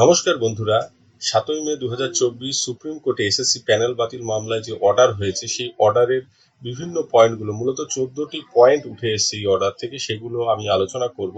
নমস্কার বন্ধুরা। সাতই মে দু হাজার চব্বিশ সুপ্রিম কোর্টে এসএসসি প্যানেল বাতিল মামলায় যে অর্ডার হয়েছে, সেই অর্ডারের বিভিন্ন পয়েন্টগুলো মূলত চোদ্দটি পয়েন্ট উঠে এসেছে এই অর্ডার থেকে, সেগুলো আমি আলোচনা করব।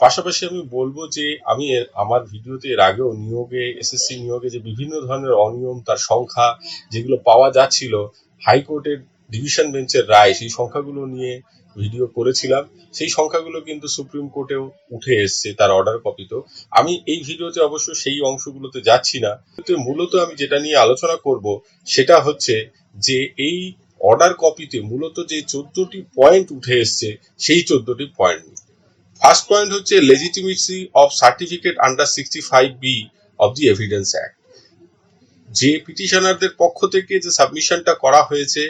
পাশাপাশি আমি বলব যে, আমি আমার ভিডিওতে এর আগেও নিয়োগে এসএসসি নিয়োগে যে বিভিন্ন ধরনের অনিয়ম, তার সংখ্যা যেগুলো পাওয়া যাচ্ছিল, হাইকোর্টের ডিভিশন বেঞ্চের রায়, সেই সংখ্যাগুলো নিয়ে ভিডিও করেছিলাম, সেই সংখ্যাগুলো কিন্তু সুপ্রিম কোর্টেও উঠে এসছে, তার অর্ডার কপিতেও আমি এই ভিডিওতে অবশ্য সেই অংশগুলোতে যাচ্ছি না। কিন্তু মূলত আমি যেটা নিয়ে আলোচনা করব, সেটা হচ্ছে যে এই অর্ডার কপিতে মূলত যে চোদ্দটি পয়েন্ট উঠে এসছে, সেই চোদ্দটি পয়েন্ট ফার্স্ট পয়েন্ট হচ্ছে legitimacy of certificate under sixty five B of the evidence act যে পিটিশনারদের পক্ষ থেকে যে সাবমিশনটা করা হয়েছে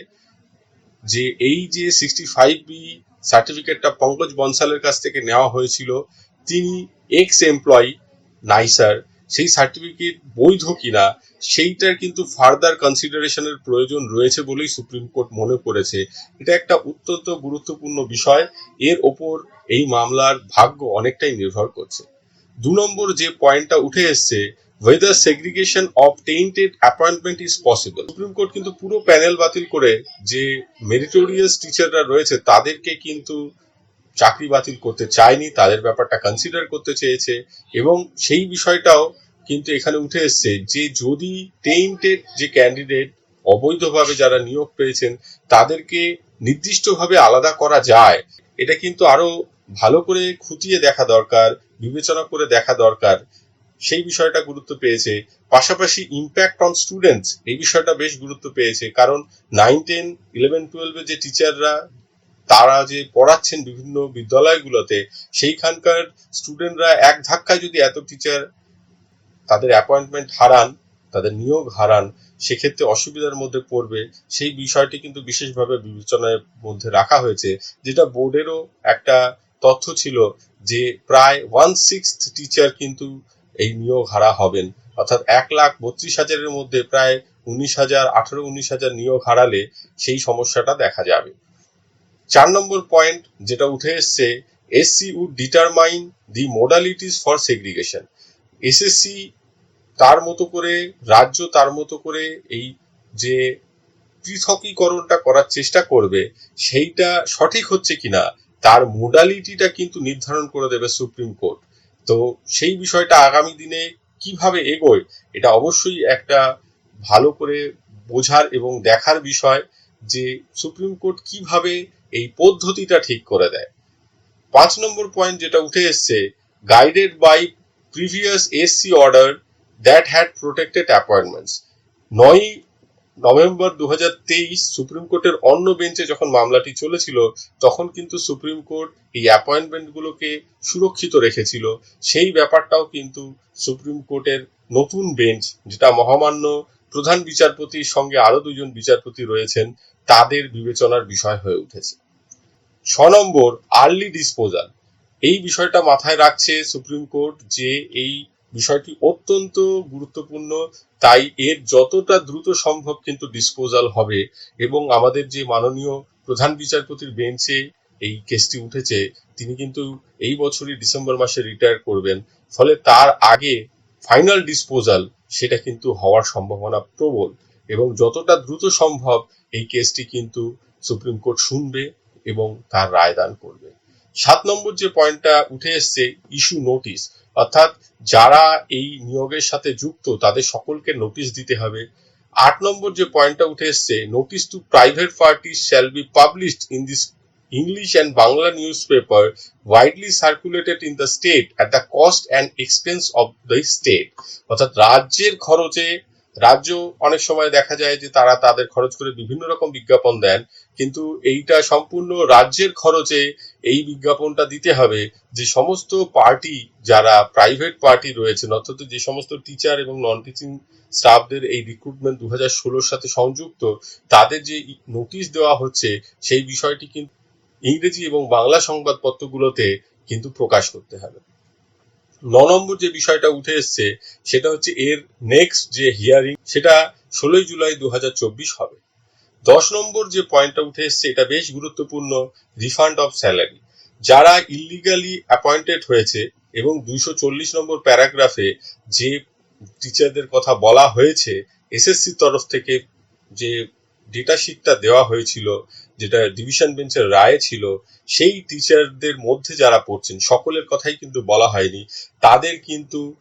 যে এই যে সিক্সটি ফাইভ বি সার্টিফিকেটটা পঙ্কজ বনসালের কাছ থেকে নেওয়া হয়েছিল, তিনি এক্স এমপ্লয়ি নাইসার, সেই সার্টিফিকেট বৈধ কিনা, সেইটার কিন্তু ফার্দার কনসিডারেশনের প্রয়োজন রয়েছে বলেই সুপ্রিম কোর্ট মনে করেছে। এটা একটা অত্যন্ত গুরুত্বপূর্ণ বিষয়। এর ওপর এই মামলার ভাগ্য অনেকটাই নির্ভর করছে। দু নম্বর যে পয়েন্টটা উঠে এসছে whether segregation of tainted appointment is possible supreme court কিন্তু পুরো প্যানেল বাতিল করে যে মেরিটোরিয়াস টিচাররা রয়েছে, তাদেরকে কিন্তু চাকরি বাতিল করতে চায়নি, তাদের ব্যাপারটা কনসিডার করতে চেয়েছে এবং সেই বিষয়টাও কিন্তু এখানে উঠে এসছে যে যদি টেন্টেড যে ক্যান্ডিডেট অবৈধভাবে যারা নিয়োগ পেয়েছেন, তাদেরকে নির্দিষ্টভাবে আলাদা করা যায়, এটা কিন্তু আরও ভালো করে খুঁটিয়ে দেখা দরকার, বিবেচনা করে দেখা দরকার। সেই বিষয়টা গুরুত্ব পেয়েছে। পাশাপাশি ইম্প্যাক্ট অন স্টুডেন্টস এই বিষয়টা বেশ গুরুত্ব পেয়েছে। কারণ নাইন টেন ইলেভেন টুয়েলভে যে টিচাররা তারা যে পড়াচ্ছেন বিভিন্ন বিদ্যালয়গুলোতে, সেইখানকার স্টুডেন্টরা এক ধাক্কায় যদি এত টিচার তাদের অ্যাপয়েন্টমেন্ট হারান, তাদের নিয়োগ হারান, সেক্ষেত্রে অসুবিধার মধ্যে পড়বে। সেই বিষয়টি কিন্তু বিশেষভাবে বিবেচনার মধ্যে রাখা হয়েছে। যেটা বোর্ডেরও একটা তথ্য ছিল যে প্রায় ওয়ান সিক্স টিচার কিন্তু এই নিয়োগ হারা হবেন। অর্থাৎ এক লাখ বত্রিশ হাজারের মধ্যে প্রায় উনিশ হাজার, আঠারো উনিশ হাজার নিয়োগ হারালে সেই সমস্যাটা দেখা যাবে। চার নম্বর পয়েন্ট যেটা উঠে এসছে, SC would determine the modalities for segregation. SSC তার মতো করে, রাজ্য তার মতো করে এই যে পৃথকীকরণটা করার চেষ্টা করবে, সেইটা সঠিক হচ্ছে কিনা, তার মোডালিটিটা কিন্তু নির্ধারণ করে দেবে সুপ্রিম কোর্ট তো সেই বিষয়টা আগামী দিনে কীভাবে এগোয়, এটা অবশ্যই একটা ভালো করে বোঝার এবং দেখার বিষয় যে সুপ্রিম কোর্ট কীভাবে এই পদ্ধতিটা ঠিক করে দেয়। পাঁচ নম্বর পয়েন্ট যেটা উঠে এসছে guided by previous SC order that had protected appointments নয় নভেম্বর দু হাজার তেইশ সুপ্রিম কোর্টের অন্য বেঞ্চে যখন মামলাটি চলেছিল, তখন কিন্তু সুপ্রিম কোর্ট এই অ্যাপয়েন্টমেন্টগুলোকে সুরক্ষিত রেখেছিল। সেই ব্যাপারটাও কিন্তু সুপ্রিম কোর্টের নতুন বেঞ্চ, যেটা মহামান্য প্রধান বিচারপতির সঙ্গে আরও দুজন বিচারপতি রয়েছেন, তাদের বিবেচনার বিষয় হয়ে উঠেছে। ছ নম্বর, আর্লি ডিসপোজাল। এই বিষয়টা মাথায় রাখছে সুপ্রিম কোর্ট যে এই বিষয়টি অত্যন্ত গুরুত্বপূর্ণ। তাই এর যতটা দ্রুত সম্ভব কিন্তু ডিসপোজাল হবে এবং আমাদের যে মাননীয় প্রধান বিচারপতির বেঞ্চে এই কেসটি উঠেছে, তিনি কিন্তু এই বছরই ডিসেম্বর মাসে রিটায়ার করবেন। ফলে তার আগে ফাইনাল ডিসপোজাল সেটা কিন্তু হওয়ার সম্ভাবনা প্রবল এবং যতটা দ্রুত সম্ভব এই কেসটি কিন্তু সুপ্রিম কোর্ট শুনবে এবং তার রায়দান করবে। সাত নম্বর যে পয়েন্টটা উঠে এসছে ইস্যু নোটিশ অর্থাৎ যারা এই নিয়োগের সাথে যুক্ত, তাদের সকলকে নোটিশ দিতে হবে। আট নম্বর যে পয়েন্টটা উঠে এসছে notice to private party shall be published in this English and Bangla newspaper widely circulated in the state at the cost and expense of the state. অর্থাৎ রাজ্যের খরচে রাজ্য অনেক সময় দেখা যায় যে তারা তাদের খরচ করে বিভিন্ন রকম বিজ্ঞাপন দেন, কিন্তু এইটা সম্পূর্ণ রাজ্যের খরচে এই বিজ্ঞাপনটা দিতে হবে যে সমস্ত পার্টি যারা প্রাইভেট পার্টি রয়েছেন, অর্থাৎ যে সমস্ত টিচার এবং নন টিচিং স্টাফদের এই রিক্রুটমেন্ট দু হাজার ষোলোর সাথে সংযুক্ত, তাদের যে নোটিশ দেওয়া হচ্ছে সেই বিষয়টি কিন্তু ইংরেজি এবং বাংলা সংবাদপত্রগুলোতে কিন্তু প্রকাশ করতে হবে। ন নম্বর যে বিষয়টা উঠে এসছে, সেটা হচ্ছে এর নেক্সট যে হিয়ারিং সেটা ষোলোই জুলাই দু হাজার চব্বিশ হবে। দশ নম্বর যে পয়েন্টটা উঠে এসছে, এটা বেশ গুরুত্বপূর্ণ রিফান্ড অফ স্যালারি যারা ইলিগালি অ্যাপয়েন্টেড হয়েছে এবং দুইশো চল্লিশ নম্বর প্যারাগ্রাফে যে টিচারদের কথা বলা হয়েছে এসএসসির তরফ থেকে যে ডেটা শিটটা দেওয়া হয়েছিল, যেটা ডিভিশন বেঞ্চের রায় ছিল, সেই টিচারদের মধ্যে যারা পড়ছেন, সকলের কথাই কিন্তু বলা হয়নি। তাদের কিন্তু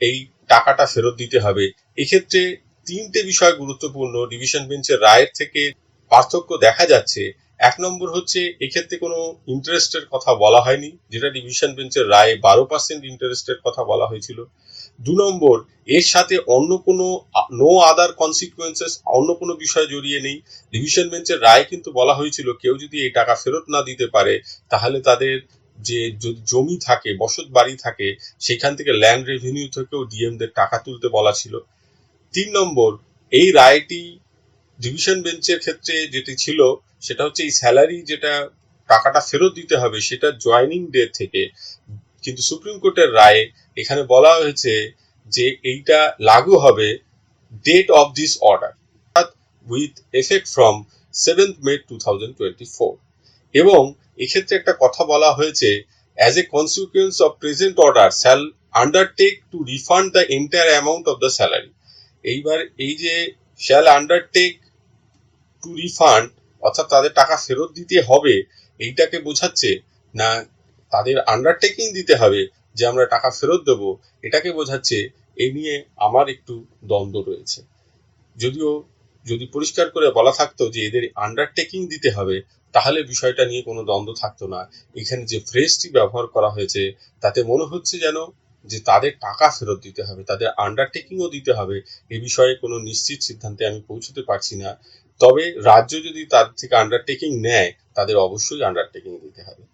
এই টাকাটা ফেরত দিতে হবে। এক্ষেত্রে তিনটে বিষয় গুরুত্বপূর্ণ। ডিভিশন বেঞ্চের রায়ের থেকে পার্থক্য দেখা যাচ্ছে। এক নম্বর হচ্ছে, এক্ষেত্রে কোনো ইন্টারেস্টের কথা বলা হয়নি, যেটা ডিভিশন বেঞ্চের রায়ে বারো পার্সেন্ট ইন্টারেস্টের কথা বলা হয়েছিল। দু নম্বর, এর সাথে অন্য কোনো নো আদার কনসিকুয়েন্সেস অন্য কোনো বিষয় জড়িয়ে নেই। ডিভিশন বেঞ্চের রায় কিন্তু বলা হয়েছিল, কেউ যদি এই টাকা ফেরত না দিতে পারে, তাহলে তাদের যে জমি থাকে, বসত বাড়ি থাকে, সেখান থেকে ল্যান্ড রেভিনিউ থেকেও ডিএমদের টাকা তুলতে বলা ছিল। তিন নম্বর, এই রায়টি ডিভিশন বেঞ্চের ক্ষেত্রে যেটি ছিল, সেটা হচ্ছে এই স্যালারি যেটা টাকাটা ফেরত দিতে হবে, সেটা জয়নিং ডে থেকে। কিন্তু সুপ্রিম কোর্টের রায়ে এখানে বলা হয়েছে যে এইটা লাগু হবে date of this order with effect from seventh May two thousand twenty four এবং এক্ষেত্রে একটা কথা বলা হয়েছে as a consequence of present order shall undertake to refund the entire amount of the salary এইবার এই যে শ্যাল আন্ডারটেক টু রিফান্ড অর্থাৎ তাদের টাকা ফেরত দিতে হবে, এইটাকে বোঝাচ্ছে না, তাদের আন্ডারটেকিং দিতে হবে যে আমরা টাকা ফেরত দেব, এটাকে বোঝাচ্ছে এই নিয়ে আমার একটু দ্বন্দ্ব রয়েছে। যদিও, যদি পরিষ্কার করে বলা থাকতো যে এদের আন্ডারটেকিং দিতে হবে, তাহলে বিষয়টা নিয়ে কোনো দ্বন্দ্ব থাকতো না। এখানে যে ফ্রেজটি ব্যবহার করা হয়েছে, তাতে মনে হচ্ছে যেন যে তাদের টাকা ফেরত দিতে হবে, তাদের আন্ডারটেকিংও দিতে হবে, এ বিষয়ে কোনো নিশ্চিত সিদ্ধান্তে আমি পৌঁছতে পারছি না। তবে রাজ্য যদি তার থেকে আন্ডারটেকিং নেয়, তাদের অবশ্যই আন্ডারটেকিং দিতে হবে।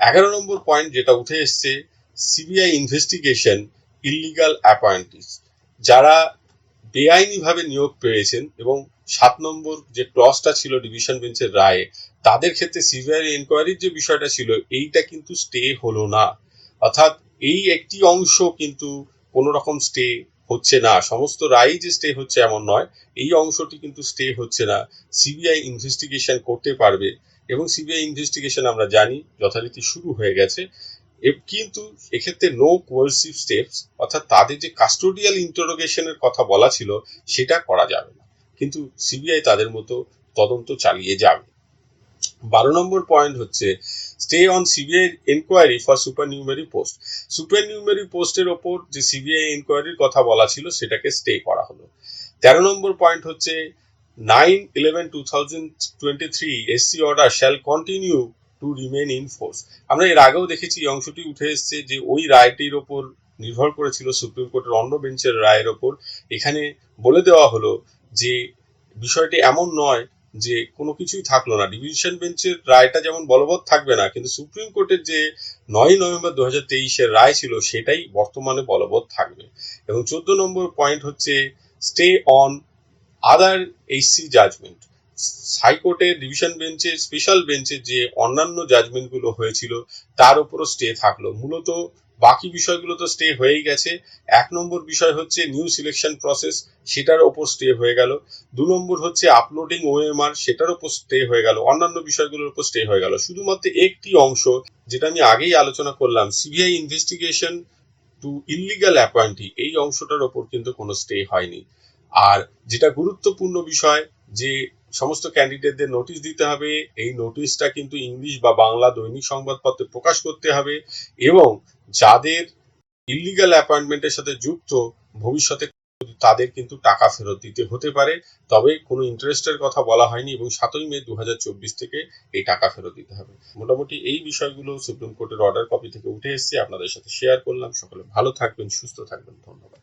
এগারো নম্বর পয়েন্ট যেটা উঠে এসছে সিবিআই ইনভেস্টিগেশন ইলিগাল অ্যাপয়েন্টিস যারা বেআইনিভাবে নিয়োগ পেয়েছেন এবং সাত নম্বর যে ক্লসটা ছিল ডিভিশন বেঞ্চের রায়ে, তাদের ক্ষেত্রে সিবিআই এনকোয়ারির যে বিষয়টা ছিল, এইটা কিন্তু স্টে হলো না। অর্থাৎ এই একটি অংশ কিন্তু কোনো রকম স্টে হচ্ছে না। সমস্ত রায় যে স্টে হচ্ছে এমন নয়, এই অংশটি কিন্তু স্টে হচ্ছে না। সিবিআই ইনভেস্টিগেশন করতে পারবে এবং সিবিআই ইনভেস্টিগেশন আমরা জানি যথারীতি শুরু হয়ে গেছে। কিন্তু এক্ষেত্রে নো কোয়ার্সিভ স্টেপস অর্থাৎ তাদের যে কাস্টোডিয়াল ইন্টারোগেশনের কথা বলা ছিল, সেটা করা যাবে না। কিন্তু সিবিআই তাদের মতো তদন্ত চালিয়ে যাবে। বারো নম্বর পয়েন্ট হচ্ছে stay on CBI enquiry for supernumerary post supernumerary পোস্টের ওপর যে সিবিআই এনকোয়ারির কথা বলা ছিল, সেটাকে স্টে করা হলো। তেরো নম্বর পয়েন্ট হচ্ছে nine eleven two thousand twenty two remain in force আমরা এর আগেও দেখেছি অংশটি উঠে এসছে যে ওই রায়টির ওপর নির্ভর করেছিল সুপ্রিম কোর্টের অন্য বেঞ্চের রায়ের ওপর। এখানে বলে দেওয়া হলো যে বিষয়টি এমন নয় যে কোনো কিছুই থাকল না। ডিভিশন বেঞ্চের রায়টা যেমন বলবৎ থাকবে না, কিন্তু সুপ্রিম কোর্টের যে নয় নভেম্বর দু হাজার তেইশের রায় ছিল সেটাই বর্তমানে বলবৎ থাকবে। এবং চোদ্দ নম্বর পয়েন্ট হচ্ছে stay on other HC judgement হাইকোর্টের ডিভিশন বেঞ্চে, স্পেশাল বেঞ্চে যে অন্যান্য জাজমেন্টগুলো হয়েছিল, তার উপরও স্টে থাকল। মূলত বাকি বিষয়গুলো তো স্টে হয়েই গেছে। এক নম্বর বিষয় হচ্ছে নিউ সিলেকশন প্রসেস সেটার ওপর স্টে হয়ে গেল। দু নম্বর হচ্ছে আপলোডিং ওএমআর সেটার ওপর স্টে হয়ে গেল। অন্যান্য বিষয়গুলোর উপর স্টে হয়ে গেল। শুধুমাত্র একটি অংশ, যেটা আমি আগেই আলোচনা করলাম CBI investigation to illegal appointee এই অংশটার ওপর কিন্তু কোনো স্টে হয়নি। আর যেটা গুরুত্বপূর্ণ বিষয়, যে সমস্ত ক্যান্ডিডেটদের নোটিশ দিতে হবে। এই নোটিশটা কিন্তু ইংলিশ বা বাংলা দৈনিক সংবাদপত্রে প্রকাশ করতে হবে এবং যাদের ইলিগাল অ্যাপয়েন্টমেন্টের সাথে যুক্ত ভবিষ্যতে তাদের কিন্তু টাকা ফেরত দিতে হতে পারে। তবে কোনো ইন্টারেস্টের কথা বলা হয়নি এবং সাতই মে দু হাজার চব্বিশ থেকে এই টাকা ফেরত দিতে হবে। মোটামুটি এই বিষয়গুলো সুপ্রিম কোর্টের অর্ডার কপি থেকে উঠে এসেছে। আপনাদের সাথে শেয়ার করলাম। সকলে ভালো থাকবেন, সুস্থ থাকবেন। ধন্যবাদ।